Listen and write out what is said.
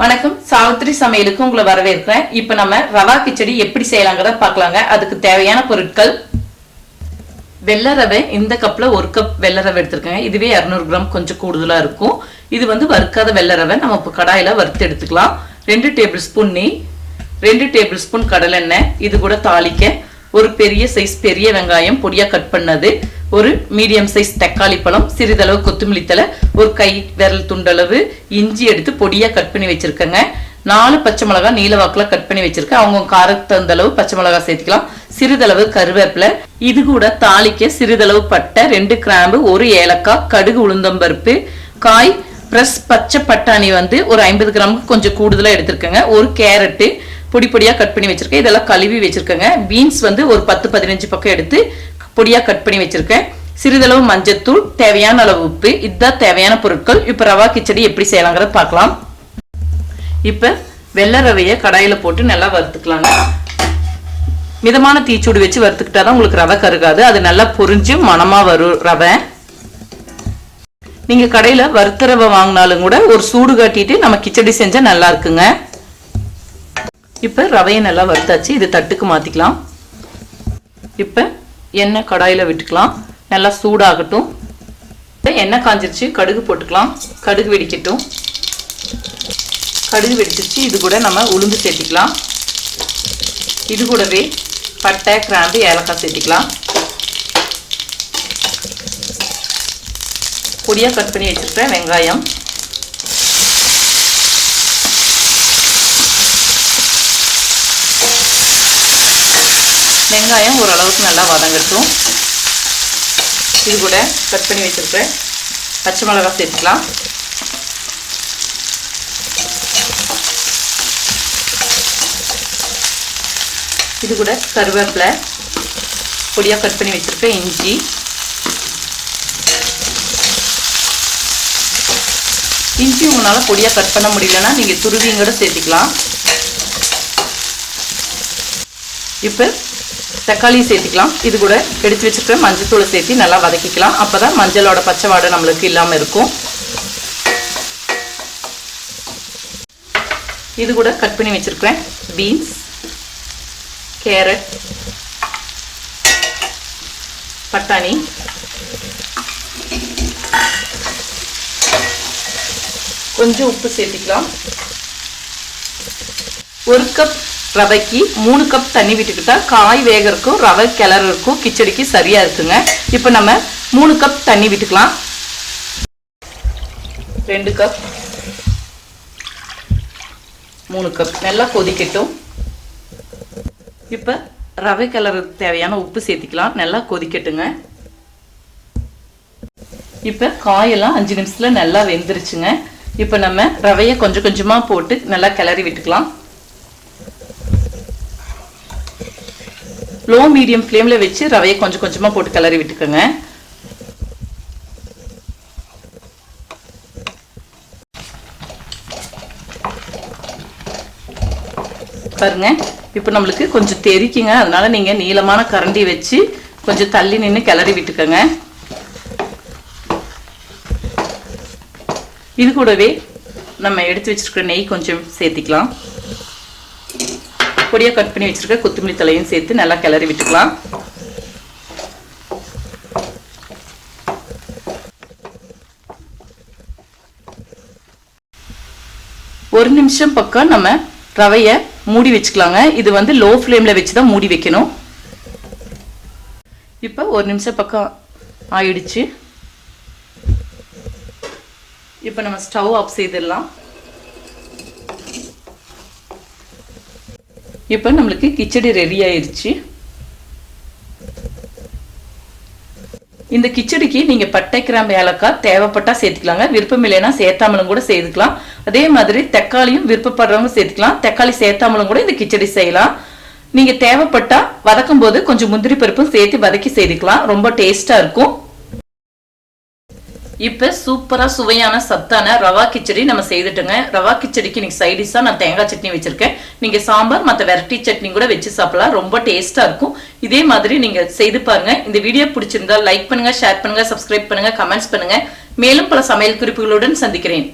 வணக்கம். சாவித்திரி சமையலுக்கு உங்களை வரவேற்கிறேன். இப்போ நம்ம ரவா கிச்சடி எப்படி செய்யலாங்கிறத பார்க்கலாங்க. அதுக்கு தேவையான பொருட்கள். வெள்ளை ரவை இந்த கப்பில் ஒரு கப் வெள்ளை ரவை எடுத்திருக்கேங்க. இதுவே இரநூறு கிராம் கொஞ்சம் கூடுதலாக இருக்கும். இது வந்து வறுக்காத வெள்ளை ரவை. நம்ம இப்போ கடாயில் வறுத்து எடுத்துக்கலாம். ரெண்டு டேபிள் ஸ்பூன் நெய் ரெண்டு டேபிள் ஸ்பூன் கடலெண்ணெய். இது கூட தாளிக்க ஒரு பெரிய சைஸ் பெரிய வெங்காயம் பொடியாக கட் பண்ணது. ஒரு மீடியம் சைஸ் தக்காளி பழம் சிறிதளவு கொத்தமல்லி தழை ஒரு கை விரல் துண்டளவு இஞ்சி எடுத்து பொடியாக கட் பண்ணி வச்சுருக்கேங்க. நாலு பச்சை மிளகா நீல வாக்கில் கட் பண்ணி வச்சிருக்கேன். அவங்க காரத்துக்கு தகுந்த அளவு பச்சை மிளகா சேர்த்துக்கலாம். சிறிதளவு கருவேப்பிலை. இது கூட தாளிக்க சிறிதளவு பட்டை ரெண்டு கிராம்பு ஒரு ஏலக்காய் கடுகு உளுந்தம்பருப்பு காய் ப்ளஸ் பச்சை பட்டாணி வந்து ஒரு ஐம்பது கிராமுக்கு கொஞ்சம் கூடுதலாக எடுத்திருக்கேங்க. ஒரு கேரட்டு பொடி பொடியாக கட் பண்ணி வச்சிருக்கேன். இதெல்லாம் கழுவி வச்சிருக்கேங்க. பீன்ஸ் வந்து ஒரு பத்து பதினஞ்சு பக்கம் எடுத்து பொடியாக கட் பண்ணி வச்சிருக்கேன். சிறிதளவு மஞ்சத்தூள் தேவையான அளவு உப்பு. இதுதான் தேவையான பொருட்கள். இப்போ ரவா கிச்சடி எப்படி செய்யலாங்கிறத பார்க்கலாம். இப்போ வெள்ளை ரவையை கடாயில் போட்டு நல்லா வறுத்துக்கலாங்க மிதமான தீச்சூடு வச்சு வறுத்துக்கிட்டா தான் உங்களுக்கு ரவை கருகாது. அது நல்லா பொறிஞ்சு மனமாக வரும் ரவை. நீங்கள் கடையில் வறுத்த ரவை வாங்கினாலும் கூட ஒரு சூடு காட்டிட்டு நம்ம கிச்சடி செஞ்சால் நல்லா இருக்குங்க. இப்போ ரவையை நல்லா வறுத்தாச்சு. இது தட்டுக்கு மாற்றிக்கலாம் இப்போ எண்ணெய் கடாயில் விட்டுக்கலாம். நல்லா சூடாகட்டும். எண்ணெய் காஞ்சிருச்சு கடுகு போட்டுக்கலாம். கடுகு வெடிக்கட்டும். கடுகு வெடிச்சிருச்சு இது கூட நம்ம உளுந்து சேர்த்திக்கலாம். இது கூடவே பட்டை கிராம்பு ஏலக்காய் சேர்த்திக்கலாம். பொடியாக கட் பண்ணி வச்சுருக்கேன் வெங்காயம். வெங்காயம் ஓரளவுக்கு நல்லா வதங்கட்டும். இது கூட கட் பண்ணி வச்சுருக்கேன் பச்சை மிளகா சேர்த்துக்கலாம். இது கூட கருவேப்பிலை பொடியாக கட் பண்ணி வச்சுருக்கேன் இஞ்சி. இஞ்சி உங்களால் பொடியாக கட் பண்ண முடியலன்னா நீங்கள் துருவியும் கூட சேர்த்துக்கலாம். இப்போ தக்காளி சேர்த்துக்கலாம். இது கூட எடுத்து வச்சுருக்க மஞ்சத்தூளை சேர்த்து நல்லா வதக்கிக்கலாம். அப்போ தான் மஞ்சளோட பச்சை வாடை நம்மளுக்கு இல்லாமல் இருக்கும். இது கூட கட் பண்ணி வச்சுருக்கிறேன். பீன்ஸ் கேரட் பட்டாணி. கொஞ்சம் உப்பு சேர்த்திக்கலாம். ஒரு கப் ரவைக்கு மூணு கப் தண்ணி விட்டுக்கிட்டா காய் வேகிறக்கும் ரவை கிளறதுக்கும் கிச்சடிக்கு சரியா இருக்குங்க. இப்போ நம்ம மூணு கப் தண்ணி விட்டுக்கலாம். ரெண்டு கப் மூணு கப் நல்லா கொதிக்கட்டும். இப்போ ரவை கிளறதுக்கு தேவையான உப்பு சேர்த்திக்கலாம். நல்லா கொதிக்கட்டுங்க. இப்போ காயெல்லாம் அஞ்சு நிமிஷத்தில் நல்லா வெந்துருச்சுங்க. இப்போ நம்ம ரவையை கொஞ்சம் கொஞ்சமாக போட்டு நல்லா கிளறி விட்டுக்கலாம். லோ மீடியம் ஃப்ளேமில் வச்சு ரவையை கொஞ்சம் கொஞ்சமாக போட்டு கிளறி விட்டுக்கோங்க. பாருங்க இப்போ நம்மளுக்கு கொஞ்சம் தெரிக்குங்க. அதனால நீங்கள் நீளமான கரண்டி வச்சு கொஞ்சம் தள்ளி நின்று கிளறி விட்டுக்கோங்க. இது கூடவே நம்ம எடுத்து வச்சிருக்கிற நெய் கொஞ்சம் சேர்த்திக்கலாம். பொடியாக கட் பண்ணி வச்சுருக்க கொத்தமல்லி தலையும் சேர்த்து நல்லா கிளறி விட்டுக்கலாம். ஒரு நிமிஷம் பக்கம் நம்ம ரவையை மூடி வச்சுக்கலாங்க. இது வந்து லோ ஃப்ளேமில் வச்சு தான் மூடி வைக்கணும். இப்போ ஒரு நிமிஷம் பக்கம் ஆயிடுச்சு. இப்போ நம்ம ஸ்டவ் ஆஃப் செய்திடலாம். இப்போ நம்மளுக்கு கிச்சடி ரெடி ஆயிடுச்சு இந்த கிச்சடிக்கு நீங்கள் பட்டை கிராம்பு ஏலக்காய் தேவைப்பட்டா சேர்த்துக்கலாங்க. விருப்பம் இல்லைன்னா சேர்த்தாமலும் கூட சேர்த்துக்கலாம். அதே மாதிரி தக்காளியும் விருப்பப்படுறவங்க சேர்த்துக்கலாம். தக்காளி சேர்த்தாமலும் கூட இந்த கிச்சடி செய்யலாம். நீங்கள் தேவைப்பட்டா வதக்கும் போது கொஞ்சம் முந்திரி பருப்பும் சேர்த்து வதக்கி செய்துக்கலாம் ரொம்ப டேஸ்ட்டாக இருக்கும். இப்போ சூப்பராக சுவையான சத்தான ரவா கிச்சடி நம்ம செய்துட்டோங்க. ரவா கிச்சடிக்கு இன்னைக்கு சைடிஷாக நான் தேங்காய் சட்னி வச்சுருக்கேன். நீங்கள் சாம்பார் மற்ற வெரைட்டி சட்னி கூட வச்சு சாப்பிடலாம். ரொம்ப டேஸ்ட்டாக இருக்கும். இதே மாதிரி நீங்கள் செய்து பாருங்கள் இந்த வீடியோ பிடிச்சிருந்தா லைக் பண்ணுங்க ஷேர் பண்ணுங்க சப்ஸ்கிரைப் பண்ணுங்கள் கமெண்ட்ஸ் பண்ணுங்கள் மேலும் பல சமையல் குறிப்புகளுடன் சந்திக்கிறேன்.